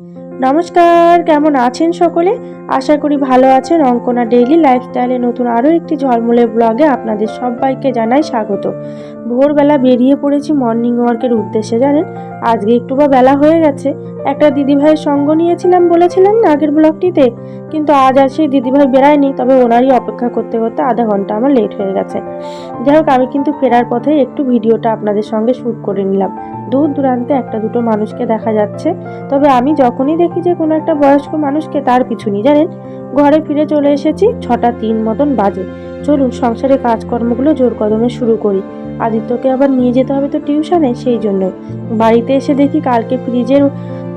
নমস্কার, কেমন আছেন সকলে? আশা করি ভালো আছেন। অঙ্কনা ডেইলি লাইফস্টাইলে নতুন আরও একটি ঝলমলে ব্লগে আপনাদের সবাইকে জানাই স্বাগত। ভোরবেলা বেরিয়ে পড়েছি মর্নিং ওয়ার্কের উদ্দেশ্যে, জানেন? আজকে একটু বা বেলা হয়ে গেছে। একটা দিদিভাইয়ের সঙ্গ নিয়েছিলাম বলেছিলাম না আগের ব্লগটিতে? কিন্তু আজ আর সেই দিদিভাই বেড়ায়নি তবে ওনারই অপেক্ষা করতে করতে আধা ঘণ্টা আমার লেট হয়ে গেছে। যাই হোক আমি কিন্তু ফেরার পথে একটু ভিডিওটা আপনাদের সঙ্গে শ্যুট করে নিলাম। দূর দূরান্তে একটা দুটো মানুষকে দেখা যাচ্ছে। তবে আমি যখনই দেখি যে কোনো একটা বয়স্ক মানুষকে তার পিছুনি জানেন? ঘরে ফিরে চলে এসেছি, ছটা তিন মতন বাজে। চলুন, সংসারে কাজকর্মগুলো জোর কদমে শুরু করি। আদিত্যকে আবার নিয়ে যেতে হবে তো টিউশনে, সেই জন্য। বাড়িতে এসে দেখি কালকে ফ্রিজের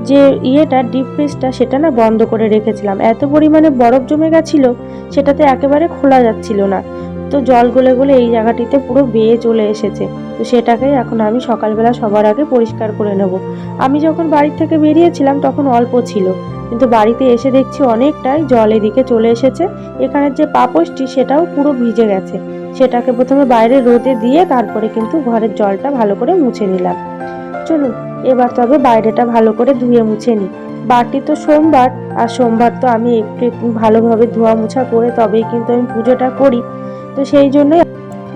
যে ইয়েটা, ডিপ ফ্রিজটা, সেটা না বন্ধ করে রেখেছিলাম। এত পরিমাণে বরফ জমে গেছিল, সেটাতে একেবারে খোলা যাচ্ছিল না। তো জল গলে গলে এই জায়গাটিতে পুরো বেয়ে চলে এসেছে। তো সেটাকেই এখন আমি সকালবেলা সবার আগে পরিষ্কার করে নেব। আমি যখন বাড়ির থেকে বেরিয়েছিলাম তখন অল্প ছিল। কিন্তু বাড়িতে এসে দেখছি অনেকটাই জল এদিকে চলে এসেছে। এখানের যে পাপোশটি সেটাও পুরো ভিজে গেছে। সেটাকে প্রথমে বাইরে রোদে দিয়ে তারপরে কিন্তু ঘরের জলটা ভালো করে মুছে নিলাম। চলুন, এবার তবে বাইরেটা ভালো করে ধুয়ে মুছে নিই। বারটি তো সোমবার, আর সোমবার তো আমি একটু ভালোভাবে ধোয়া মুছা করে তবেই কিন্তু আমি পুজোটা করি। তো সেই জন্যই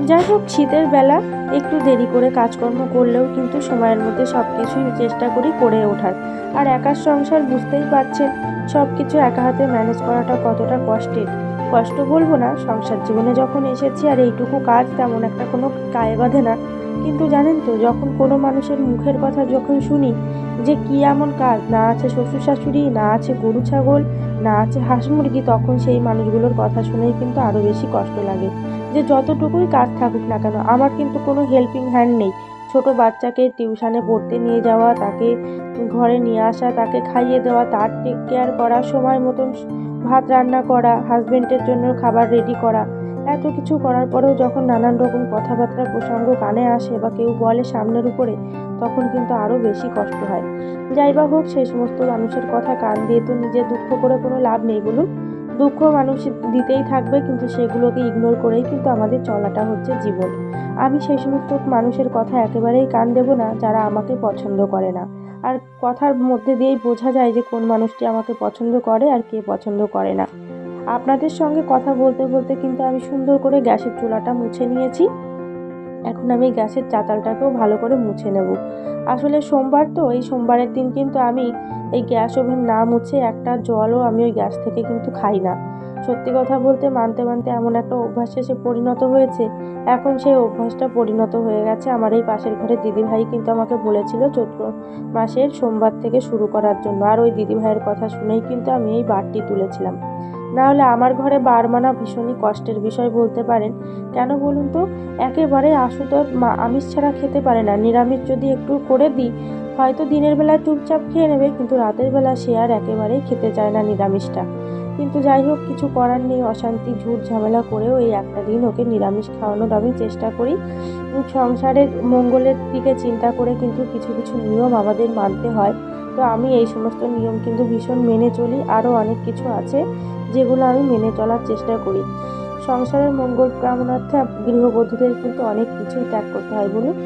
যাই হোক, শীতের বেলা একটু দেরি করে কাজকর্ম করলেও কিন্তু সময়ের মধ্যে সব কিছুই চেষ্টা করি করে ওঠার। আর একার সংসার বুঝতেই পারছেন সব কিছু একা হাতে ম্যানেজ করাটা কতটা কষ্টের। কষ্ট বলব না, সংসার জীবনে যখন এসেছি আর এইটুকু কাজ তেমন একটা কোনো গায়ে বাঁধে না। কিন্তু জানেন তো, যখন কোনো মানুষের মুখের কথা যখন শুনি যে কি এমন কাজ, না আছে শ্বশুর শাশুড়ি, না আছে গরু ছাগল, না আছে হাঁস মুরগি, তখন সেই মানুষগুলোর কথা শুনেই কিন্তু আরও বেশি কষ্ট লাগে। যে যতটুকুই কাজ থাকুক না কেন, আমার কিন্তু কোনো হেল্পিং হ্যান্ড নেই। ছোট বাচ্চাকে টিউশানে পড়তে নিয়ে যাওয়া, তাকে ঘরে নিয়ে আসা, তাকে খাইয়ে দেওয়া, তার টেক কেয়ার করা সময় মতন ভাত রান্না করা হাজবেন্ডের জন্য খাবার রেডি করা, এত কিছু করার পরেও যখন নানান রকম কথাবার্তা প্রসঙ্গ কানে আসে বা কেউ বলে সামনের উপরে, তখন কিন্তু আরও বেশি কষ্ট হয়। যাই বা হোক, সেই সমস্ত মানুষের কথা কান দিয়ে তো নিজে দুঃখ করে কোনো লাভ নেই বলুন। দুঃখ মানুষ দিতেই থাকবে, কিন্তু সেগুলোকে ইগনোর করেই কিন্তু আমাদের চলাটা হচ্ছে জীবন। আমি সেই সমস্ত মানুষের কথা একেবারেই কান দেবো না, যারা আমাকে পছন্দ করে না। আর কথার মধ্যে দিয়েই বোঝা যায় যে কোন মানুষটি আমাকে পছন্দ করে আর কে পছন্দ করে না। আপনাদের সঙ্গে কথা বলতে বলতে কিন্তু আমি সুন্দর করে গ্যাসের চুলাটা মুছে নিয়েছি। এখন আমি গ্যাসের চাতালটাকেও ভালো করে মুছে নেব। আসলে সোমবার তো, এই সোমবারের দিন কিন্তু আমি এই গ্যাস ওভেন না মুছে একটা জলও আমি ওই গ্যাস থেকে কিন্তু খাই না। সত্যি কথা বলতে মানতে মানতে এমন একটা অভ্যাসে সে পরিণত হয়েছে। এখন সেই অভ্যাসটা পরিণত হয়ে গেছে আমার এই পাশের ঘরের দিদিভাই কিন্তু আমাকে বলেছিল চৈত্র মাসের সোমবার থেকে শুরু করার জন্য। আর ওই দিদিভাইয়ের কথা শুনেই কিন্তু আমি এই বারটি তুলেছিলাম। না হলে আমার ঘরে বার মানা ভীষণই কষ্টের বিষয় বলতে পারেন। কেন বলুন তো? একেবারে আশু তো মা আমিষ ছাড়া খেতে পারে না। নিরামিষ যদি একটু করে দিই, হয়তো দিনের বেলা চুপচাপ খেয়ে নেবে, কিন্তু রাতের বেলা সে আর একেবারেই খেতে চায় না নিরামিষটা। কিন্তু যাই হোক, কিছু করার নেই। অশান্তি, ঝুট ঝামেলা করেও এই একটা দিন ওকে নিরামিষ খাওয়ানোর আমি চেষ্টা করি। সংসারের মঙ্গলের দিকে চিন্তা করে কিন্তু কিছু কিছু নিয়ম আমাদের মানতে হয়। তো আমি এই সমস্ত নিয়ম কিন্তু ভীষণ মেনে চলি। আরও অনেক কিছু আছে যেগুলো আমি মেনে চলার চেষ্টা করি। সংসারের মঙ্গল কামনার্থে গৃহবধূদের কিন্তু অনেক কিছুই ত্যাগ করতে হয় বলুন।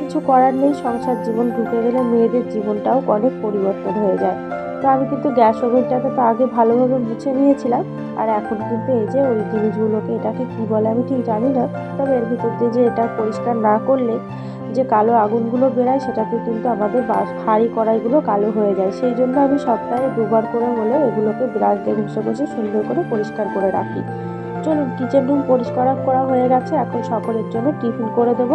কিছু করার নেই, সংসার জীবন ঢুকে গেলে মেয়েদের জীবনটাও অনেক পরিবর্তন হয়ে যায়। তো আমি কিন্তু গ্যাস ওভেনটাকে তো আগে ভালোভাবে মুছে নিয়েছিলাম, আর এখন কিন্তু এই যে ওই জিনিসগুলোকে এটাকে কি বলে আমি ঠিক জানি না, তবে এর ভিতর দিয়ে যে এটা পরিষ্কার না করলে যে কালো আগুনগুলো বেরায় সেটাতে কিন্তু আমাদের বাস হাঁড়ি কড়াইগুলো কালো হয়ে যায়। সেই জন্য আমি সপ্তাহে দুবার করে হলেও এগুলোকে ব্রাশ দিয়ে ঘষে ঘষে সুন্দর করে পরিষ্কার করে রাখি। চলুন কিচেন রুম পরিষ্কার করা হয়ে গেছে। এখন সকলের জন্য টিফিন করে দেব।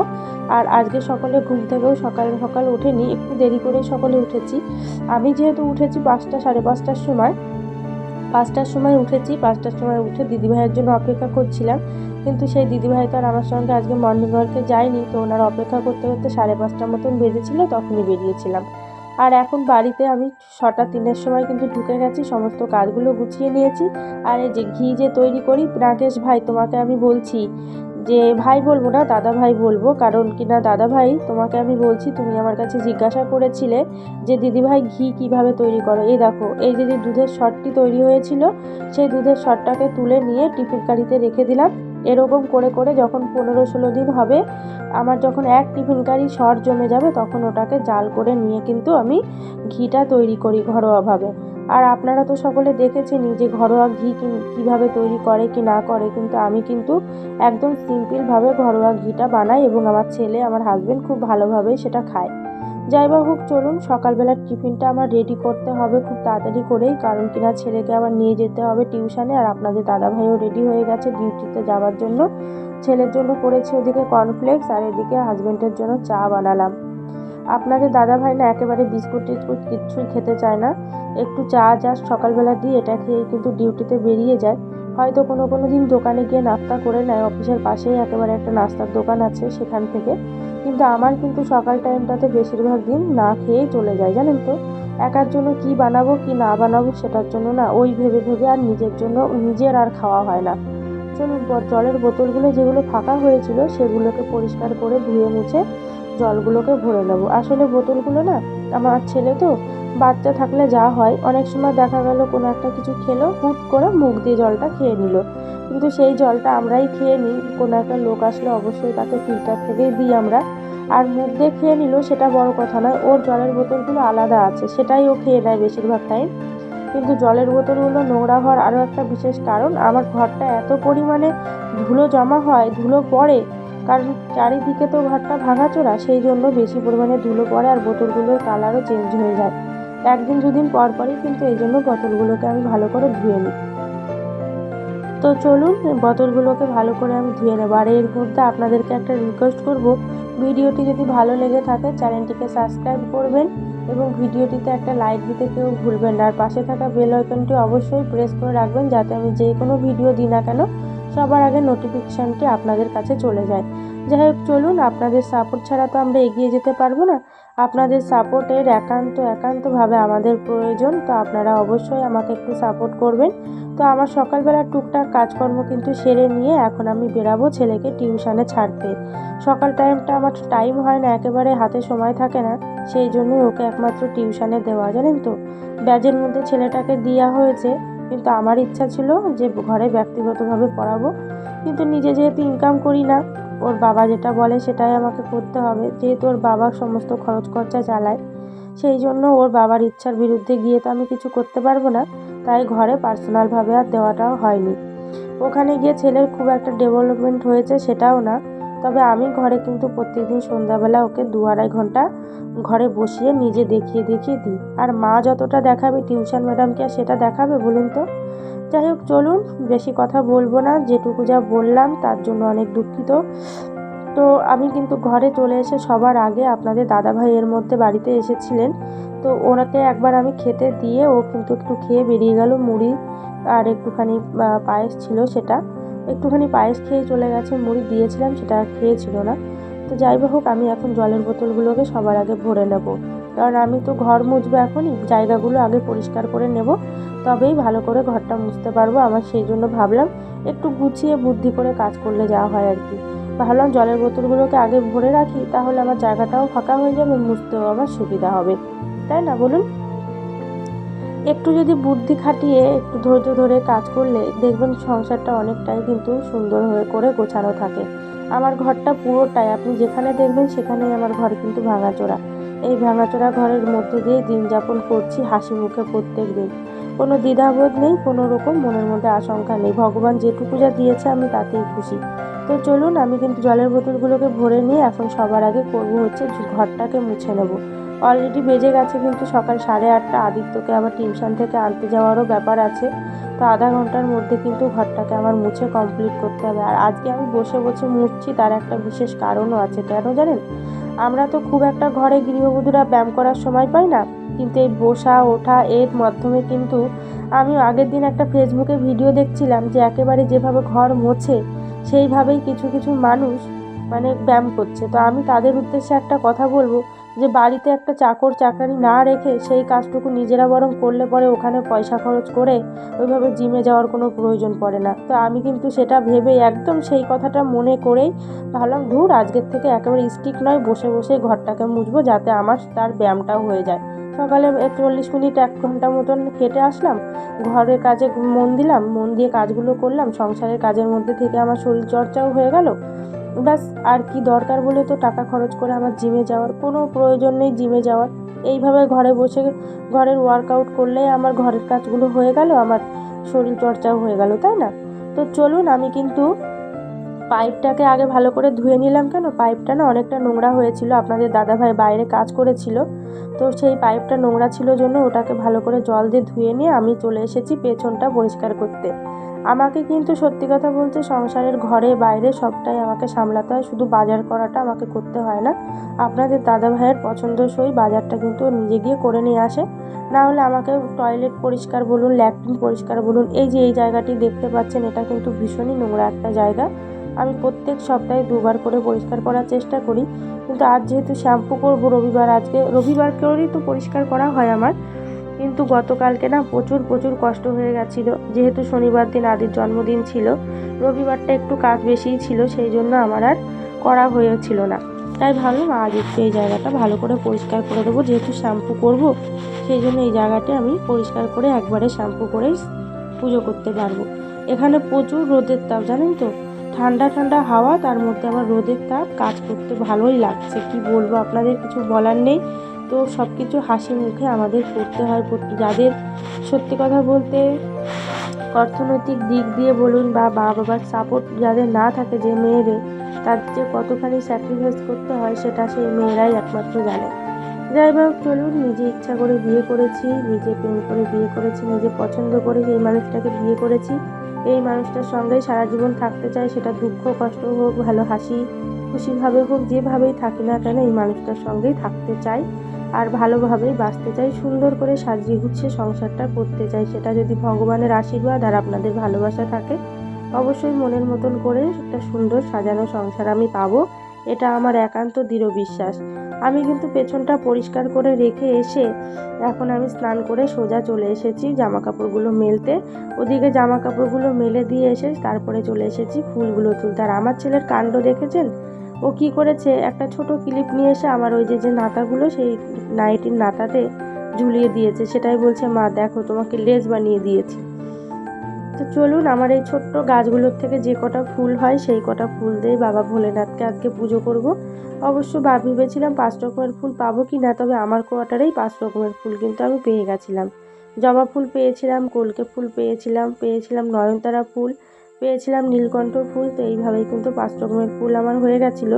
আর আজকে সকলে ঘুম থেকেও সকাল সকাল উঠেনি একটু দেরি করে সকলে উঠেছি। আমি যেহেতু উঠেছি পাঁচটা, সাড়ে পাঁচটার সময়। পাঁচটার সময় উঠেছি। পাঁচটার সময় উঠে দিদিভাইয়ের জন্য অপেক্ষা করছিলাম। কিন্তু সেই দিদিভাই তো আর আমার সঙ্গে আজকে মর্নিং ওয়ার্কে যায়নি। তো ওনার অপেক্ষা করতে করতে সাড়ে পাঁচটার মতন বেজেছিল, তখনই বেরিয়েছিলাম। আর এখন বাড়িতে আমি ছটা তিনের সময় কিন্তু ঢুকে গেছি সমস্ত কাজগুলো গুছিয়ে নিয়েছি। আর এই যে ঘি যে তৈরি করি রাকেশ ভাই তোমাকে আমি বলছি যে ভাই বলব না দাদা ভাই বলব। কারণ কি না দাদা ভাই তোমাকে আমি বলছি তুমি আমার কাছে জিজ্ঞাসা করেছিলে যে দিদিভাই ঘি কীভাবে তৈরি করো? এই দেখো এই যে যে দুধের শটটি তৈরি হয়েছিল সেই দুধের শটটাকে তুলে নিয়ে টিফিন কারিতে রেখে দিলাম। এরকম করে করে যখন পনেরো ষোলো দিন হবে, আমার যখন এক টিফিন কারি জমে যাবে, তখন ওটাকে জাল করে নিয়ে কিন্তু আমি ঘিটা তৈরি করি ঘরোয়াভাবে। আর আপনারা তো সকলে দেখেছেনই যে ঘরোয়া ঘি কীভাবে তৈরি করে কি না করে, কিন্তু আমি কিন্তু একদম সিম্পলভাবে ঘরোয়া ঘিটা বানাই এবং আমার ছেলে, আমার হাজব্যান্ড খুব ভালোভাবেই সেটা খায়। যাই বা হোক, চলুন, সকালবেলার টিফিনটা আমার রেডি করতে হবে খুব তাড়াতাড়ি করেই, কারণ কিনা ছেলেকে আবার নিয়ে যেতে হবে টিউশনে আর আপনাদের দাদাভাইও রেডি হয়ে গেছে ডিউটিতে যাওয়ার জন্য। ছেলের জন্য করেছি ওদিকে কর্নফ্লেক্স আর এদিকে হাজবেন্ডের জন্য চা বানালাম। আপনাদের দাদাভাই না একেবারে বিস্কুট টিস্কুট কিচ্ছুই খেতে চায় না। একটু চা জাস্ট সকালবেলা দিই, এটা খেয়ে কিন্তু ডিউটিতে বেরিয়ে যায়। হয়তো কোনো কোনো দিন দোকানে গিয়ে নাস্তা করে নেয়। অফিসের পাশেই একেবারে একটা নাস্তার দোকান আছে সেখান থেকে। কিন্তু আমার কিন্তু সকাল টাইমটাতে বেশিরভাগ দিন না খেয়েই চলে যায়, জানেন তো? একার জন্য কি বানাবো, কি না বানাবো সেটার জন্য না ওই ভেবে ভেবে আর নিজের জন্য, নিজের আর খাওয়া হয় না। চলুন জলের বোতলগুলো যেগুলো ফাঁকা হয়েছিল সেগুলোকে পরিষ্কার করে ধুয়ে মুছে জলগুলোকে ভরে নেব। আসলে বোতলগুলো না, আমার ছেলে তো বাচ্চা থাকলে যা হয়। অনেক সময় দেখা গেল কোনো একটা কিছু খেলো, হুট করে মুখ দিয়ে জলটা খেয়ে নিল। কিন্তু সেই জলটা আমরাই খেয়ে নিই। কোনো একটা লোক আসলে অবশ্যই তাকে ফিল্টার থেকেই দিই আমরা। আর মুখ দিয়ে খেয়ে নিল সেটা বড় কথা নয়, ওর জলের বোতলগুলো আলাদা আছে, সেটাই ও খেয়ে নেয় বেশিরভাগ টাইম কিন্তু জলের বোতলগুলো নোংরা হওয়ার আরও একটা বিশেষ কারণ, আমার ঘরটা এত পরিমাণে ধুলো জমা হয়, ধুলো পড়ে, কারণ চারিদিকে তো ঘরটা ভাঙাচোরা, সেই জন্য বেশি পরিমাণে ধুলো পড়ে আর বোতলগুলোর কালারও চেঞ্জ হয়ে যায়। একদিন দুদিন পর পরই কিন্তু এই জন্য বোতলগুলোকে আমি ভালো করে ধুয়ে নিই। তো চলুন বোতলগুলোকে ভালো করে আমি ধুয়ে নেব। আর এর মধ্যে আপনাদেরকে একটা রিকোয়েস্ট করব, ভিডিওটি যদি ভালো লেগে থাকে, চ্যানেলটিকে সাবস্ক্রাইব করবেন এবং ভিডিওটিতে একটা লাইক দিতে কেউ ভুলবেন না। আর পাশে থাকা বেল আইকনটি অবশ্যই প্রেস করে রাখবেন, যাতে আমি যে কোনো ভিডিও দিই না কেন, সবার আগে নোটিফিকেশানটি আপনাদের কাছে চলে যায়। যাই হোক, চলুন, আপনাদের সাপোর্ট ছাড়া তো আমরা এগিয়ে যেতে পারব না। আপনাদের সাপোর্টের একান্ত, একান্তভাবে আমাদের প্রয়োজন, তো আপনারা অবশ্যই আমাকে একটু সাপোর্ট করবেন। তো আমার সকালবেলা টুকটাক কাজকর্ম কিন্তু সেরে নিয়ে এখন আমি বেরাবো ছেলেকে টিউশনে ছাড়তে। সকাল টাইমটা আমার টাইম হয় না, একেবারে হাতে সময় থাকে না, সেই জন্যই ওকে একমাত্র টিউশনে দেওয়া, জানেন তো? ব্যাজের মধ্যে ছেলেটাকে দেওয়া হয়েছে, কিন্তু আমার ইচ্ছা ছিল যে ঘরে ব্যক্তিগতভাবে পড়াবো, কিন্তু নিজে যেহেতু ইনকাম করি না ওর বাবা যেটা বলে সেটাই আমাকে করতে হবে। যেহেতু ওর বাবা সমস্ত খরচ খরচা চালায়, সেই জন্য ওর বাবার ইচ্ছার বিরুদ্ধে গিয়ে তো আমি কিছু করতে পারব না। তাই ঘরে পার্সোনালভাবে আর দেওয়াটাও হয়নি। ওখানে গিয়ে ছেলের খুব একটা ডেভেলপমেন্ট হয়েছে সেটাও না। তবে আমি ঘরে কিন্তু প্রত্যেকদিন সন্ধ্যাবেলা ওকে দু আড়াই ঘণ্টা ঘরে বসিয়ে নিজে দেখিয়ে দেখিয়ে দিই। আর মা যতটা দেখাবে, টিউশন ম্যাডামকে সেটা দেখাবে, বলুন তো? যাই হোক, চলুন, বেশি কথা বলব না, যেটুকু যা বললাম তার জন্য অনেক দুঃখিত। তো আমি কিন্তু ঘরে চলে এসে সবার আগে আপনাদের দাদাভাই এর মধ্যে বাড়িতে এসেছিলেন। তো ওনাকে একবার আমি খেতে দিয়ে ও কিন্তু একটু খেয়ে বেরিয়ে গেল, মুড়ি আর একটুখানি পায়েস ছিল সেটা। একটুখানি পায়েস খেয়ে চলে গেছে, মুড়ি দিয়েছিলাম, সেটা আর খেয়েছিল না। তো যাই হোক, আমি এখন জলের বোতলগুলোকে সবার আগে ভরে নেব। কারণ আমি তো ঘর মুছবো এখনই, জায়গাগুলো আগে পরিষ্কার করে নেব। তবেই ভালো করে ঘরটা মুছতে পারব, আমার সেই জন্য ভাবলাম একটু গুছিয়ে বুদ্ধি করে কাজ করলে যাওয়া হয় আর কি। ভাবলাম জলের বোতলগুলোকে আগে ভরে রাখি, তাহলে আমার জায়গাটাও ফাঁকা হয়ে যাবে, মুছতেও আমার সুবিধা হবে। তাই না, বলুন? একটু যদি বুদ্ধি খাটিয়ে একটু ধৈর্য ধরে কাজ করলে দেখবেন সংসারটা অনেকটাই কিন্তু সুন্দর হয়ে করে গোছানো থাকে। আমার ঘরটা পুরোটাই, আপনি যেখানে দেখবেন সেখানেই আমার ঘর কিন্তু ভাঙাচোরা। এই ভাঙাচোরা ঘরের মধ্যে দিয়ে দিন যাপন করছি, হাসি মুখে প্রত্যেক দিন। কোনো দ্বিধাবোধ নেই, কোনো রকম মনের মধ্যে আশঙ্কা নেই। ভগবান যেটুকু যা দিয়েছে আমি তাতেই খুশি। তো চলুন, আমি কিন্তু জলের বোতলগুলোকে ভরে নিয়ে এখন সবার আগে করব হচ্ছে ঘরটাকে মুছে নেব। অলরেডি বেজে গেছে কিন্তু সকাল সাড়ে আটটা আদিত্যকে আবার টিউশন থেকে আনতে যাওয়ারও ব্যাপার আছে। তো আধা ঘণ্টার মধ্যে কিন্তু ঘরটাকে আমার মুছে কমপ্লিট করতে হবে। আর আজকে আমি বসে বসে মুছছি, তার একটা বিশেষ কারণও আছে। কেন জানেন? আমরা তো খুব একটা ঘরে গৃহবধূরা ব্যায়াম করার সময় পাই না। কিন্তু এই বসা, ওঠা, এর মাধ্যমে কিন্তু আমি আগের দিন একটা ফেসবুকে ভিডিও দেখছিলাম যে একেবারে যেভাবে ঘর মোছে, সেইভাবেই কিছু কিছু মানুষ মানে ব্যায়াম করছে। তো আমি তাদের উদ্দেশ্যে একটা কথা বলব যে বাড়িতে একটা চাকর চাকরি না রেখে সেই কাজটুকু নিজেরা বরং করলে পরে ওখানে পয়সা খরচ করে ওইভাবে জিমে যাওয়ার কোনো প্রয়োজন পড়ে না। তো আমি কিন্তু সেটা ভেবে একদম সেই কথাটা মনে করেই ভাবলাম, ধুর আজকের থেকে একেবারে স্টিক নয়, বসে বসে ঘরটাকে মুছবো যাতে আমার তার ব্যায়ামটাও হয়ে যায়। সকালে চল্লিশ মিনিট এক ঘণ্টা মতন হেঁটে আসলাম, ঘরের কাজে মন দিলাম, মন দিয়ে কাজগুলো করলাম, সংসারের কাজের মধ্যে থেকে আমার শরীর চর্চাও হয়ে গেল। ব্যাস, আর কি দরকার বলে তো, টাকা খরচ করে আমার জিমে যাওয়ার। কোনো প্রয়োজন নেই জিমে যাওয়ার। এইভাবে ঘরে বসে ঘরের ওয়ার্কআউট করলেই আমার ঘরের কাজগুলো হয়ে গেল, আমার শরীর চর্চাও হয়ে গেল, তাই না? তো চলুন, আমি কিন্তু পাইপটাকে আগে ভালো করে ধুয়ে নিলাম কেন? পাইপটা না অনেকটা নোংরা হয়েছিল, আপনাদের দাদাভাই বাইরে কাজ করেছিল। তো সেই পাইপটা নোংরা ছিল জন্য ওটাকে ভালো করে জল দিয়ে ধুয়ে নিয়ে আমি চলে এসেছি পেছনটা পরিষ্কার করতে। আমাকে কিন্তু সত্যি কথা বলতে সংসারের ঘরে বাইরে সবটাই আমাকে সামলাতে হয়। শুধু বাজার করাটা আমাকে করতে হয় না। আপনাদের দাদা ভাইয়ের পছন্দসই বাজারটা কিন্তু নিজে গিয়ে করে নিয়ে আসে। না হলে আমাকে টয়লেট পরিষ্কার বলুন, ল্যাট্রিন পরিষ্কার বলুন, এই যে এই জায়গাটি দেখতে পাচ্ছেন, এটা কিন্তু ভীষণই নোংরা একটা জায়গা। আমি প্রত্যেক সপ্তাহে দুবার করে পরিষ্কার করার চেষ্টা করি। কিন্তু আজ যেহেতু শ্যাম্পু করব রবিবার, আজকে রবিবার করেই তো পরিষ্কার করা হয় আমার। কিন্তু গতকালকে না প্রচুর প্রচুর কষ্ট হয়ে গেছিল। যেহেতু শনিবার দিন আদির জন্মদিন ছিল, রবিবারটা একটু কাজ বেশিই ছিল, সেই জন্য আমার আর করা হয়েছিল না। তাই ভাবলাম আজ একটু এই জায়গাটা ভালো করে পরিষ্কার করে দেবো, যেহেতু শ্যাম্পু করব, সেই জন্য এই জায়গাটা আমি পরিষ্কার করে একবারে শ্যাম্পু করেই পুজো করতে পারব। এখানে প্রচুর রোদের তাপ, জানেন তো? ঠান্ডা ঠান্ডা হাওয়া, তার মধ্যে আবার রোদের তাপ, কাজ করতে ভালোই লাগছে। কি বলব, আপনাদের কিছু বলার নেই? তো সব কিছু হাসি মুখে আমাদের করতে হয়। যাদের সত্যি কথা বলতে অর্থনৈতিক দিক দিয়ে বলুন বা মা বাবার সাপোর্ট যাদের না থাকে, যে মেয়েদের, তার যে কতখানি স্যাক্রিফাইস করতে হয়, সেটা সেই মেয়েরাই একমাত্র জানে। যাই হোক, চলুন, নিজে ইচ্ছা করে বিয়ে করেছি, নিজে প্রেম করে বিয়ে করেছি, নিজে পছন্দ করে সেই মানুষটাকে বিয়ে করেছি, এই মানুষটার সঙ্গেই সারা জীবন থাকতে চাই, সেটা দুঃখ, কষ্ট হোক, ভালো হাসি, খুশিভাবে হোক, যেভাবেই থাকি না কেন, এই মানুষটার সঙ্গেই থাকতে চাই। আর ভালোভাবেই বাঁচতে চাই, সুন্দর করে সাজিয়ে গুছিয়ে সংসারটা করতে চাই, সেটা যদি ভগবানের আশীর্বাদ আর আপনাদের ভালোবাসা থাকে, অবশ্যই মনের মতন করে একটা সুন্দর সাজানো সংসার আমি পাবো। এটা আমার একান্ত দৃঢ় বিশ্বাস। আমি কিন্তু পেছনটা পরিষ্কার করে রেখে এসে এখন আমি স্নান করে সোজা চলে এসেছি জামা কাপড়গুলো মেলতে। ওদিকে জামা কাপড়গুলো মেলে দিয়ে এসে তারপরে চলে এসেছি ফুলগুলো তুলতে। আর আমার ছেলের কাণ্ড দেখেছেন? ও কি করেছে? একটা ছোট ক্লিপ নিয়ে এসে আমার ওই যে যে নাতাগুলো, সেই নাইটির নাতাতে ঝুলিয়ে দিয়েছে। সেটাই বলছে, মা, দেখো, তোমাকে লেজ বানিয়ে দিয়েছি। তো চলুন, আমার এই ছোট্ট গাছগুলোর থেকে যে কটা ফুল হয়, সেই কটা ফুল দিয়ে বাবা ভোলেনাথকে আজকে পুজো করব। অবশ্য বা, ভেবেছিলাম পাঁচ রকমের ফুল পাবো কি না, তবে আমার কোয়ার্টারেই পাঁচ রকমের ফুল কিন্তু আমি পেয়ে গেছিলাম। জবা ফুল পেয়েছিলাম, কলকে ফুল পেয়েছিলাম পেয়েছিলাম নয়নতারা ফুল পেয়েছিলাম নীলকণ্ঠ ফুল, তো এইভাবেই কিন্তু পাঁচ রকমের ফুল আমার হয়ে গেছিল।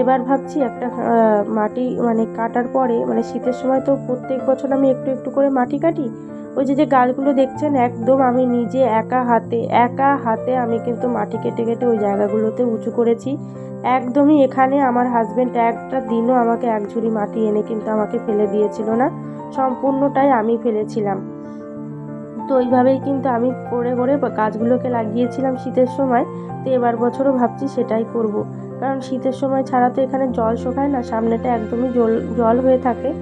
এবার ভাবছি একটা মাটি মানে কাটার পরে মানে শীতের সময় তো প্রত্যেক বছর আমি একটু একটু করে মাটি কাটি। ওই যে যে গাছগুলো দেখছেন, একদম আমি নিজে একা হাতে একা হাতে আমি কিন্তু মাটি কেটে কেটে ওই জায়গাগুলোতে উঁচু করেছি। একদমই এখানে আমার হাজব্যান্ড একটা দিনও আমাকে এক ঝুড়ি মাটি এনে কিন্তু আমাকে ফেলে দিয়েছিল না। সম্পূর্ণটাই আমি ফেলেছিলাম। তো ওইভাবেই কিন্তু আমি করে করে গাছগুলোকে লাগিয়েছিলাম শীতের সময়। তো এবার বছরও ভাবছি সেটাই করব। কারণ শীতের সময় ছাড়া তো এখানে জল শোকায় না, সামনেটা একদমই জল জল হয়ে থাকে।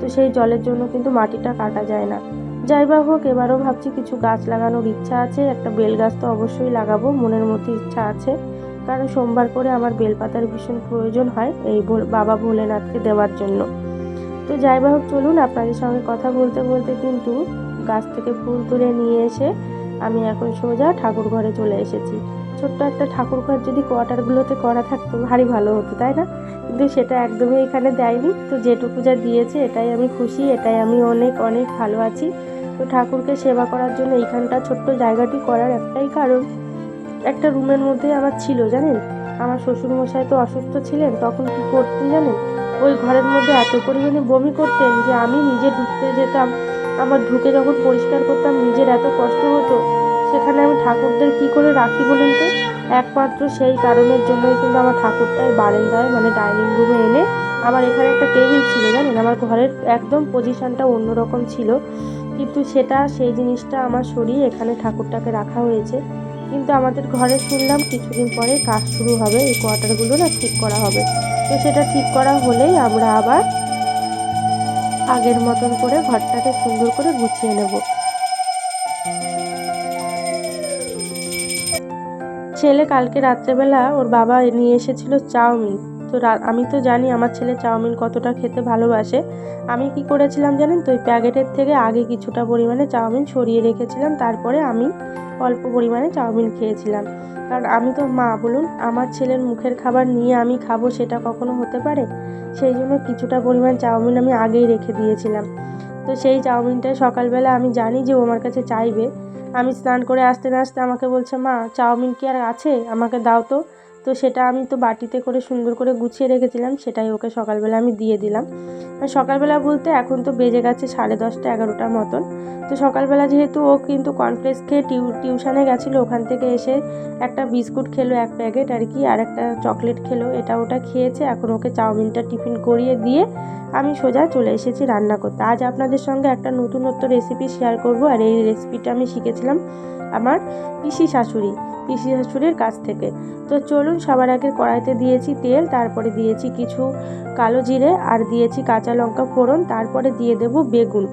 তো সেই জলের জন্য কিন্তু মাটিটা কাটা যায় না। যাই বা হোক, এবারও ভাবছি কিছু গাছ লাগানোর ইচ্ছা আছে। একটা বেল গাছ তো অবশ্যই লাগাবো, মনের মধ্যে ইচ্ছা আছে। কারণ সোমবার করে আমার বেলপাতার ভীষণ প্রয়োজন হয় এই বাবা ভোলেনাথকে দেওয়ার জন্য। তো যাই বা হোক, চলুন আপনাদের সঙ্গে কথা বলতে বলতে কিন্তু গাছ থেকে ফুল তুলে নিয়ে এসে আমি এখন সোজা ঠাকুর ঘরে চলে এসেছি। ছোট্ট একটা ঠাকুর ঘর যদি কোয়ার্টারগুলোতে করা থাকতো, ভারী ভালো হতো, তাই না? কিন্তু সেটা একদমই এখানে দেয়নি। তো যেটুকু যা দিয়েছে, এটাই আমি খুশি, এটাই আমি অনেক অনেক ভালো আছি। তো ঠাকুরকে সেবা করার জন্য এইখানটা ছোট্ট জায়গাটি করার একটাই কারণ। একটা রুমের মধ্যে আমার ছিল, জানেন? আমার শ্বশুরমশাই তো অসুস্থ ছিলেন, তখন কি করতেন জানেন? ওই ঘরের মধ্যে এত পরিমাণে বমি করতেন যে আমি নিজে ঢুকতে যেতাম। আমার ঢুকে যখন পরিষ্কার করতাম, নিজের এত কষ্ট হতো, সেখানে আমি ঠাকুরদের কি করে রাখি বলুন তো? একমাত্র সেই কারণের জন্যই কিন্তু আমার ঠাকুরটাই বারান্দায় মানে ডাইনিং রুমে এনে আমার এখানে একটা টেবিল ছিল, জানেন? আমার ঘরের একদম পজিশনটা অন্যরকম ছিল। কিন্তু সেটা, সেই জিনিসটা আমার সরিয়ে এখানে ঠাকুরটাকে রাখা হয়েছে। কিন্তু আমাদের ঘরে শুনলাম কিছুদিন পরে কাজ শুরু হবে, এই কোয়ার্টারগুলো না ঠিক করা হবে। তো সেটা ঠিক করা হলেই আমরা আবার আগের মতন করে ঘরটাকে সুন্দর করে গুছিয়ে নেব। ছেলে কালকে রাত্রেবেলা ওর বাবা নিয়ে এসেছিল চাউমিন। তো আমি তো জানি আমার ছেলে চাউমিন কতটা খেতে ভালোবাসে। আমি কি করেছিলাম জানেন তো, ওই প্যাকেটের থেকে আগে কিছুটা পরিমাণে চাউমিন সরিয়ে রেখেছিলাম, তারপরে আমি অল্প পরিমাণে চাউমিন খেয়েছিলাম। কারণ আমি তো মা, বলুন, আমার ছেলের মুখের খাবার নিয়ে আমি খাব সেটা কখনো হতে পারে? সেই জন্য কিছুটা পরিমাণ চাউমিন আমি আগেই রেখে দিয়েছিলাম। তো সেই চাউমিনটা সকালবেলা আমি জানি যে ও আমার কাছে চাইবে। আমি স্নান করে আসতে না আসতে আমাকে বলছে, মা, চাউমিন কি আর আছে? আমাকে দাও তো। তো সেটা আমি তো বাটিতে করে সুন্দর করে গুছিয়ে রেখেছিলাম, সেটাই ওকে সকালবেলা আমি দিয়ে দিলাম। আর সকালবেলা বলতে এখন তো বেজে গেছে সাড়ে দশটা এগারোটার মতন। তো সকালবেলা যেহেতু ও কিন্তু কর্নফ্লেক্স খেয়ে টিউ টিউশানে গেছিল, ওখান থেকে এসে একটা বিস্কুট খেলো, এক প্যাকেট, আর কি, আর একটা চকলেট খেলো, এটা ওটা খেয়েছে, এখন ওকে চাউমিনটা টিফিন করিয়ে দিয়ে আমি সোজা চলে এসেছি রান্না করতে। আজ আপনাদের সঙ্গে একটা নতুনত্ব রেসিপি শেয়ার করব, আর এই রেসিপিটা আমি শিখেছিলাম আমার পিসি শাশুড়ি, পিসি শাশুড়ির কাছ থেকে। তো চলুন সবার আগে কড়াইতে দিয়েছি তেল, তারপরে দিয়েছি কিছু কালো জিরে আর দিয়েছি কাঁচা লঙ্কা ফোড়ন, তারপরে দিয়ে দেব বেগুন।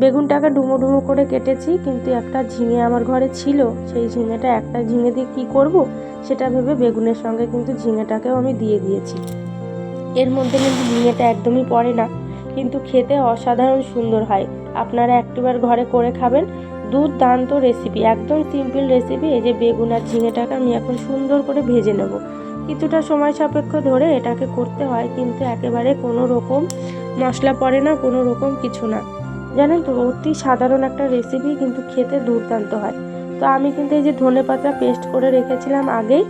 বেগুনটাকে ডুমো ডুমো করে কেটেছি, কিন্তু একটা ঝিঙে আমার ঘরে ছিল, সেই ঝিঙেটা একটা ঝিঙে দিয়ে কী করব সেটা ভেবে বেগুনের সঙ্গে কিন্তু ঝিঙেটাকেও আমি দিয়ে দিয়েছি। এর মধ্যে কিন্তু ঝিঙেটা একদমই পড়ে না, কিন্তু খেতে অসাধারণ সুন্দর হয়। আপনারা একটিবার ঘরে করে খাবেন দুর্দান্ত রেসিপি একদম সিম্পল রেসিপি এই যে বেগুন আর ঝিঙেটাকে আমি এখন সুন্দর করে ভেজে নেব। কিছুটা সময় সাপেক্ষ ধরে এটাকে করতে হয়, কিন্তু একেবারে কোনো রকম মশলা পড়ে না, কোনো রকম কিছু না। জানেন তো, অতি সাধারণ একটা রেসিপি কিন্তু খেতে দুর্দান্ত হয়। তো আমি কিন্তু এই যে ধনে পাতা পেস্ট করে রেখেছিলাম আগেই,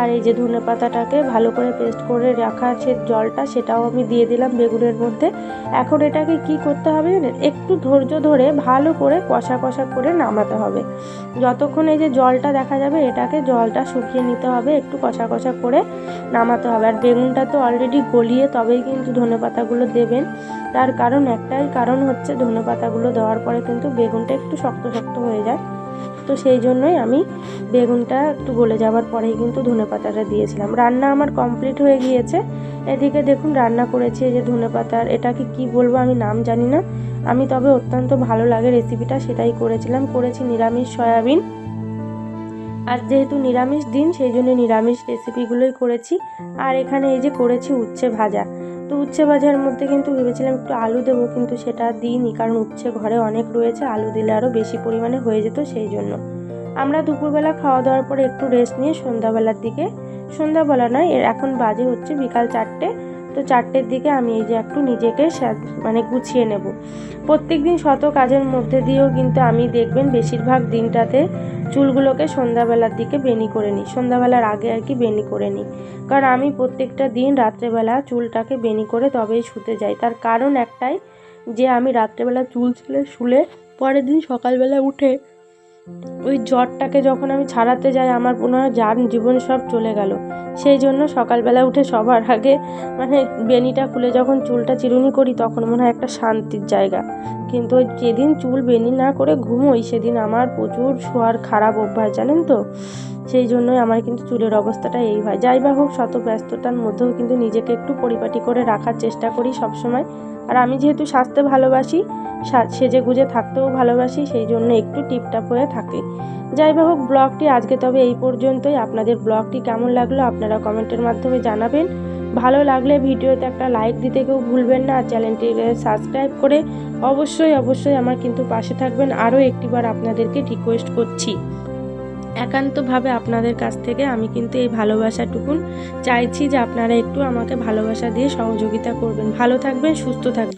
আর এই যে ধনে পাতাটাকে ভালো করে পেস্ট করে রাখা আছে জলটা, সেটাও আমি দিয়ে দিলাম বেগুনের মধ্যে। এখন এটাকে কি করতে হবে একটু ধৈর্য ধরে ভালো করে কষা কষা করে নামাতে হবে। যতক্ষণ এই যে জলটা দেখা যাবে, এটাকে জলটা শুকিয়ে নিতে হবে, একটু কষা কষা করে নামাতে হবে। আর বেগুনটা তো অলরেডি গলিয়ে তবেই কিন্তু ধনে পাতাগুলো দেবেন। তার কারণ একটাই কারণ হচ্ছে ধনে পাতাগুলো দেওয়ার পরে কিন্তু বেগুনটা একটু শক্ত শক্ত হয়ে যায়। তো সেই জন্যই আমি বেগুনটা একটু গলে যাওয়ার পরেই কিন্তু ধনে পাতাটা দিয়েছিলাম। রান্না আমার কমপ্লিট হয়ে গিয়েছে। এদিকে দেখুন রান্না করেছি এই যে ধনে পাতার এটাকে কি বলব আমি নাম জানি না। আমি তবে অত্যন্ত ভালো লাগে রেসিপিটা সেটাই করেছিলাম। করেছি নিরামিষ সয়াবিন। আর যেহেতু নিরামিষ দিন, সেই জন্য নিরামিষ রেসিপিগুলোই করেছি। আর এখানে এই যে করেছি উচ্ছে ভাজা। তো উচ্ছে ভাজার মধ্যে কিন্তু ভেবেছিলাম একটু আলু দেবো, কিন্তু সেটা দিইনি, কারণ উচ্ছে ঘরে অনেক রয়েছে, আলু দিলে আরও বেশি পরিমাণে হয়ে যেত সেই জন্য। আমরা দুপুরবেলা খাওয়া দাওয়ার পরে একটু রেস্ট নিয়ে সন্ধ্যাবেলার দিকে, সন্ধ্যাবেলা নয়, এর এখন বাজে হচ্ছে বিকাল চারটে তো চারটের দিকে আমি এই যে একটু নিজেকে মানে গুছিয়ে নেব। প্রত্যেক দিন শত কাজের মধ্যে দিয়েও কিন্তু আমি দেখবেন বেশিরভাগ দিনটাতে চুলগুলোকে সন্ধ্যাবেলার দিকে বেনি করে নিই, সন্ধ্যাবেলার আগে আর কি বেনি করে নিই। কারণ আমি প্রত্যেকটা দিন রাত্রেবেলা চুলটাকে বেনি করে তবেই শুতে যাই। তার কারণ একটাই, যে আমি রাত্রেবেলা চুল ছেলে শুলে পরের দিন সকালবেলা উঠে ওই জ্বরটাকে যখন আমি ছাড়াতে যাই, আমার পুনরায় যান জীবন সব চলে গেল। সেই জন্য সকালবেলা উঠে সবার আগে মানে বেনিটা খুলে যখন চুলটা চিরুনি করি, তখন মনে হয় একটা শান্তির জায়গা। কিন্তু ওই যেদিন চুল বেনি না করে ঘুমোই, সেদিন আমার প্রচুর শোয়ার খারাপ অভ্যাস, জানেন তো? সেই জন্যই আমার কিন্তু চুলের অবস্থাটা এই হয়। যাই বা হোক, শত ব্যস্ততার মধ্যেও কিন্তু নিজেকে একটু পরিপাটি করে রাখার চেষ্টা করি সবসময়। আর আমি যেহেতু স্বাস্থ্য ভালোবাসি সেজে গুজে থাকতেও ভালোবাসি, সেই জন্য একটু টিপটাপ হয়ে থাকি। যাই হোক, ব্লগটি আজকে তবে এই পর্যন্তই। আপনাদের ব্লগটি কেমন লাগল আপনারা কমেন্টের মাধ্যমে জানাবেন। ভালো লাগলে ভিডিওতে একটা লাইক দিতে কেউ ভুলবেন না আর চ্যানেলটিকে সাবস্ক্রাইব করে অবশ্যই অবশ্যই আমার কিন্তু পাশে থাকবেন। আরও একটিবার আপনাদেরকে রিকোয়েস্ট করছি। একান্তভাবে আপনাদের কাছ থেকে আমি কিন্তু এই ভালোবাসাটুকুন চাইছি যে আপনারা একটু আমাকে ভালোবাসা দিয়ে সহযোগিতা করবেন। ভালো থাকবেন, সুস্থ থাকবেন।